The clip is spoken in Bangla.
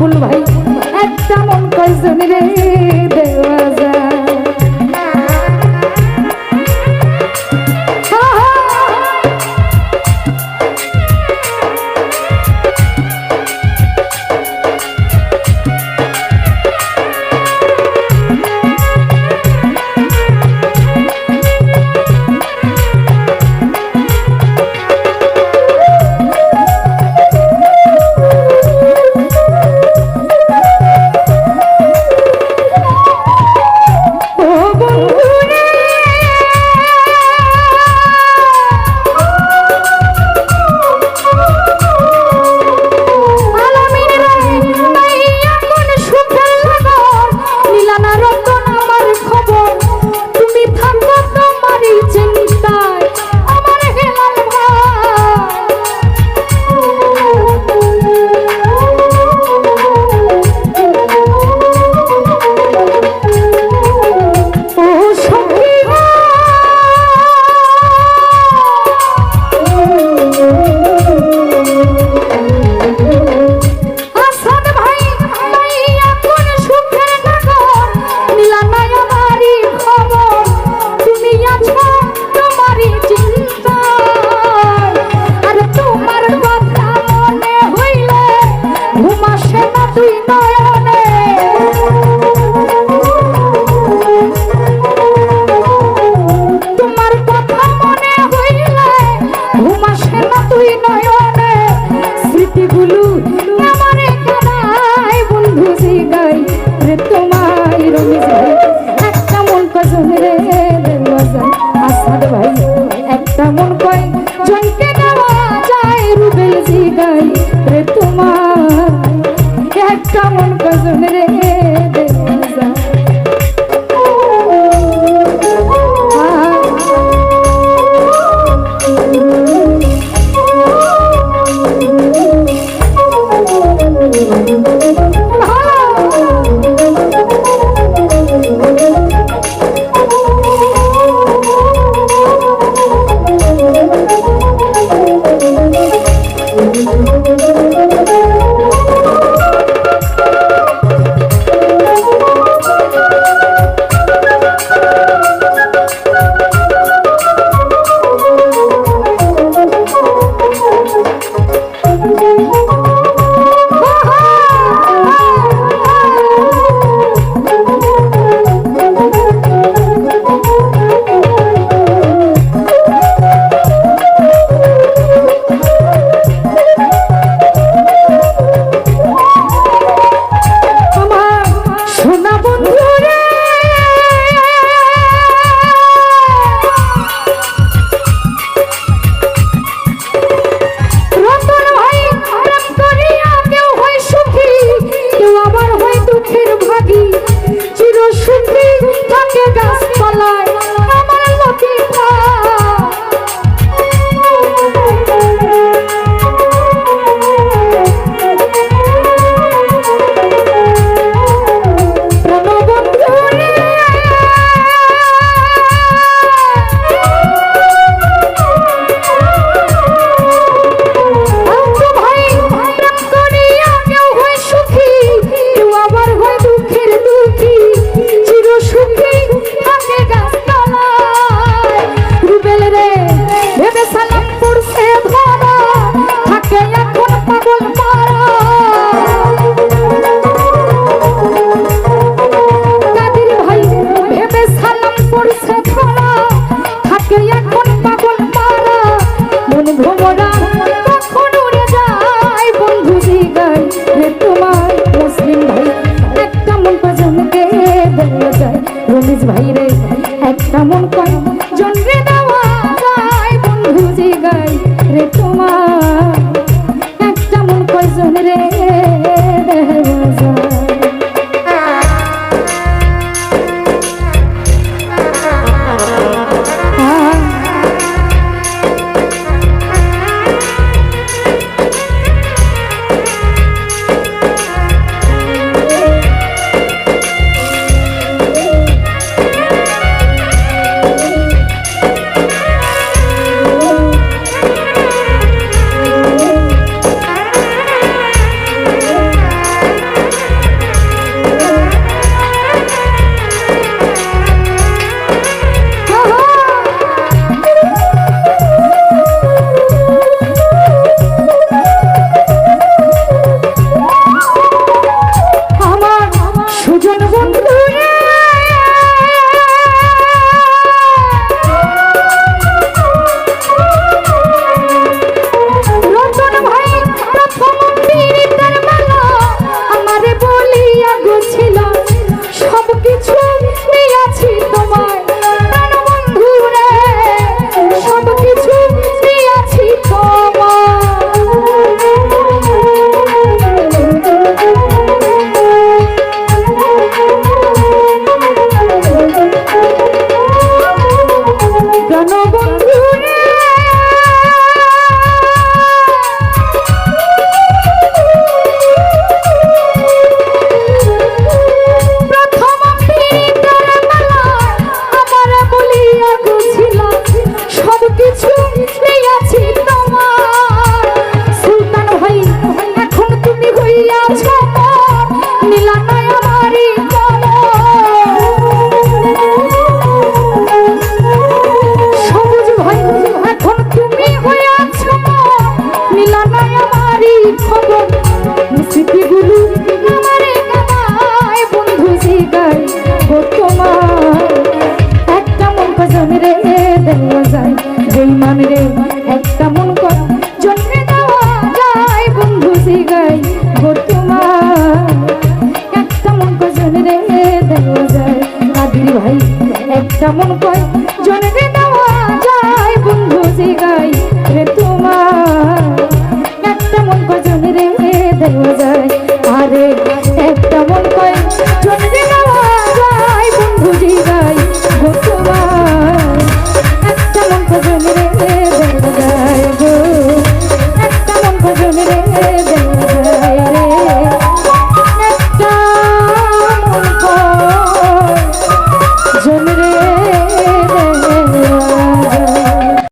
রাহুল ভাই একটা মন কয়জন রে দেওয়া তুই নয়নে স্মৃতিগুলো আমারে কামায় বন্ধু জিগাই তোমার একটা মন কজন রে দেওয়া যায়, যেই মান রে একটা মন কজন রে দেওয়া যায় বন্ধু জিগাই তোমার একটা মন কজন রে দেওয়া যায় কাদির ভাই, একটা মন কয়